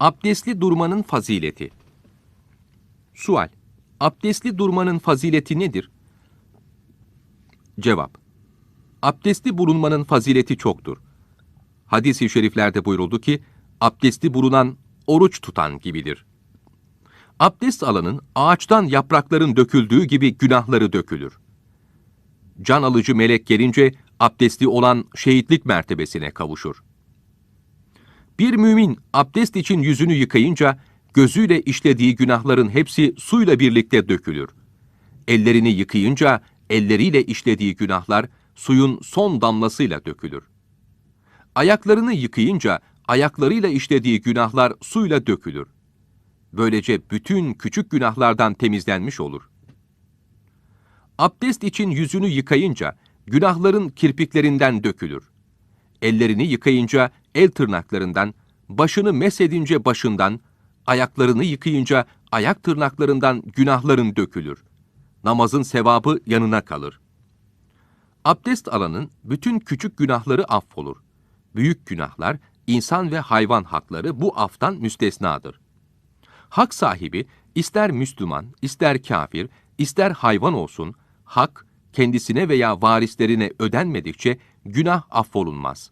Abdestli durmanın fazileti. Sual. Abdestli durmanın fazileti nedir? Cevap. Abdestli bulunmanın fazileti çoktur. Hadis-i şeriflerde buyuruldu ki, abdesti bulunan oruç tutan gibidir. Abdest alanın ağaçtan yaprakların döküldüğü gibi günahları dökülür. Can alıcı melek gelince abdestli olan şehitlik mertebesine kavuşur. Bir mümin abdest için yüzünü yıkayınca gözüyle işlediği günahların hepsi suyla birlikte dökülür. Ellerini yıkayınca elleriyle işlediği günahlar suyun son damlasıyla dökülür. Ayaklarını yıkayınca ayaklarıyla işlediği günahlar suyla dökülür. Böylece bütün küçük günahlardan temizlenmiş olur. Abdest için yüzünü yıkayınca günahların kirpiklerinden dökülür. Ellerini yıkayınca el tırnaklarından, başını mesedince başından, ayaklarını yıkayınca ayak tırnaklarından günahların dökülür. Namazın sevabı yanına kalır. Abdest alanın bütün küçük günahları affolur. Büyük günahlar, insan ve hayvan hakları bu aftan müstesnadır. Hak sahibi ister Müslüman, ister kafir, ister hayvan olsun, hak kendisine veya varislerine ödenmedikçe günah affolunmaz.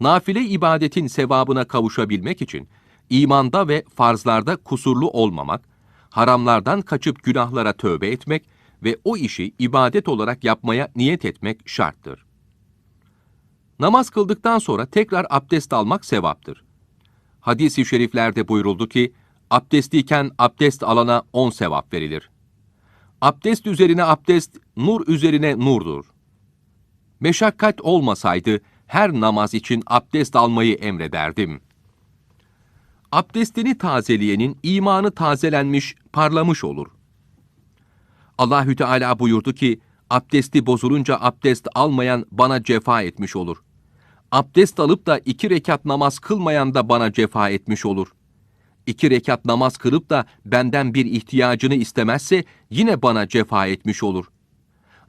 Nafile ibadetin sevabına kavuşabilmek için imanda ve farzlarda kusurlu olmamak, haramlardan kaçıp günahlara tövbe etmek ve o işi ibadet olarak yapmaya niyet etmek şarttır. Namaz kıldıktan sonra tekrar abdest almak sevaptır. Hadis-i şeriflerde buyuruldu ki, abdestliyken abdest alana on sevap verilir. Abdest üzerine abdest, nur üzerine nurdur. Meşakkat olmasaydı, her namaz için abdest almayı emrederdim. Abdestini tazeleyenin imanı tazelenmiş, parlamış olur. Allahü Teala buyurdu ki, abdesti bozulunca abdest almayan bana cefa etmiş olur. Abdest alıp da iki rekat namaz kılmayan da bana cefa etmiş olur. İki rekat namaz kılıp da benden bir ihtiyacını istemezse yine bana cefa etmiş olur.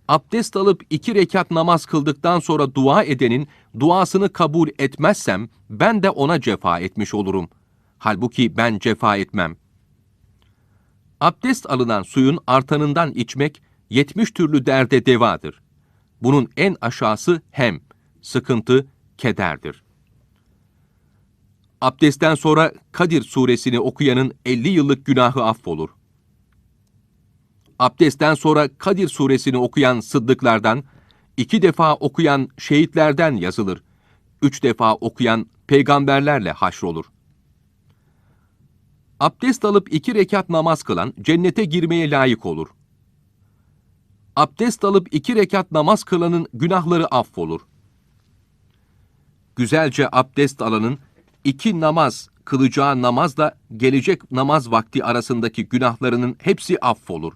Abdest alıp iki rekat namaz kıldıktan sonra dua edenin duasını kabul etmezsem ben de ona cefa etmiş olurum. Halbuki ben cefa etmem. Abdest alınan suyun artanından içmek yetmiş türlü derde devadır. Bunun en aşağısı hem, sıkıntı, kederdir. Abdestten sonra Kadir suresini okuyanın 50 yıllık günahı affolur. Abdestten sonra Kadir suresini okuyan sıddıklardan, iki defa okuyan şehitlerden yazılır. Üç defa okuyan peygamberlerle haşrolur. Abdest alıp iki rekat namaz kılan cennete girmeye layık olur. Abdest alıp iki rekat namaz kılanın günahları affolur. Güzelce abdest alanın iki namaz kılacağı namazla gelecek namaz vakti arasındaki günahlarının hepsi affolur.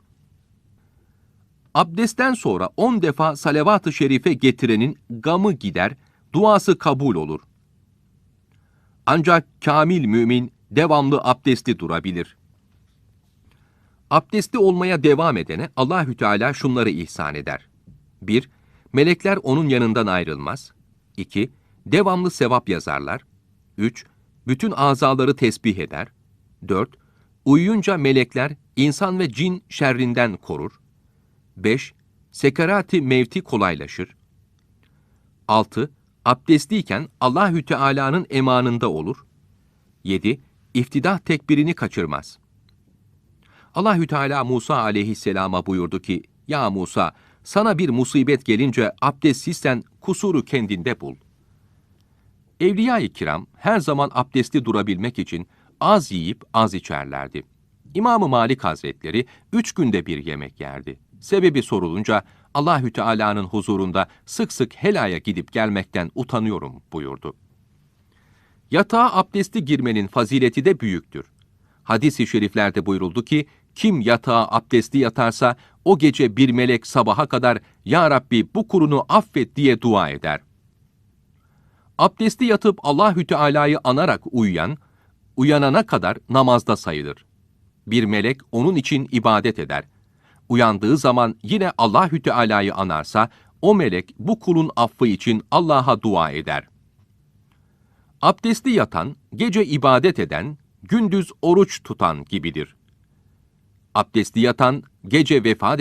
Abdestten sonra on defa salavat-ı şerife getirenin gamı gider, duası kabul olur. Ancak kamil mümin devamlı abdesti durabilir. Abdesti olmaya devam edene Allahü Teala şunları ihsan eder. 1. Melekler onun yanından ayrılmaz. 2. Devamlı sevap yazarlar. 3. Bütün azaları tesbih eder. 4. Uyuyunca melekler insan ve cin şerrinden korur. 5. Sekarati mevti kolaylaşır. 6. Abdestliyken Allahü Teala'nın emanında olur. 7. İftidah tekbirini kaçırmaz. Allahü Teala Musa aleyhisselama buyurdu ki, Ya Musa, sana bir musibet gelince abdestsizsen kusuru kendinde bul. Evliya-i kiram her zaman abdesti durabilmek için az yiyip az içerlerdi. İmam-ı Malik Hazretleri üç günde bir yemek yerdi. Sebebi sorulunca Allahü Teala'nın huzurunda sık sık helaya gidip gelmekten utanıyorum buyurdu. Yatağa abdesti girmenin fazileti de büyüktür. Hadis-i şeriflerde buyuruldu ki, kim yatağa abdesti yatarsa o gece bir melek sabaha kadar Ya Rabbi bu kurunu affet diye dua eder. Abdesti yatıp Allahü Teala'yı anarak uyuyan, uyanana kadar namazda sayılır. Bir melek onun için ibadet eder. Uyandığı zaman yine Allahü Teala'yı anarsa o melek bu kulun affı için Allah'a dua eder. Abdestli yatan, gece ibadet eden, gündüz oruç tutan gibidir. Abdestli yatan, gece vefat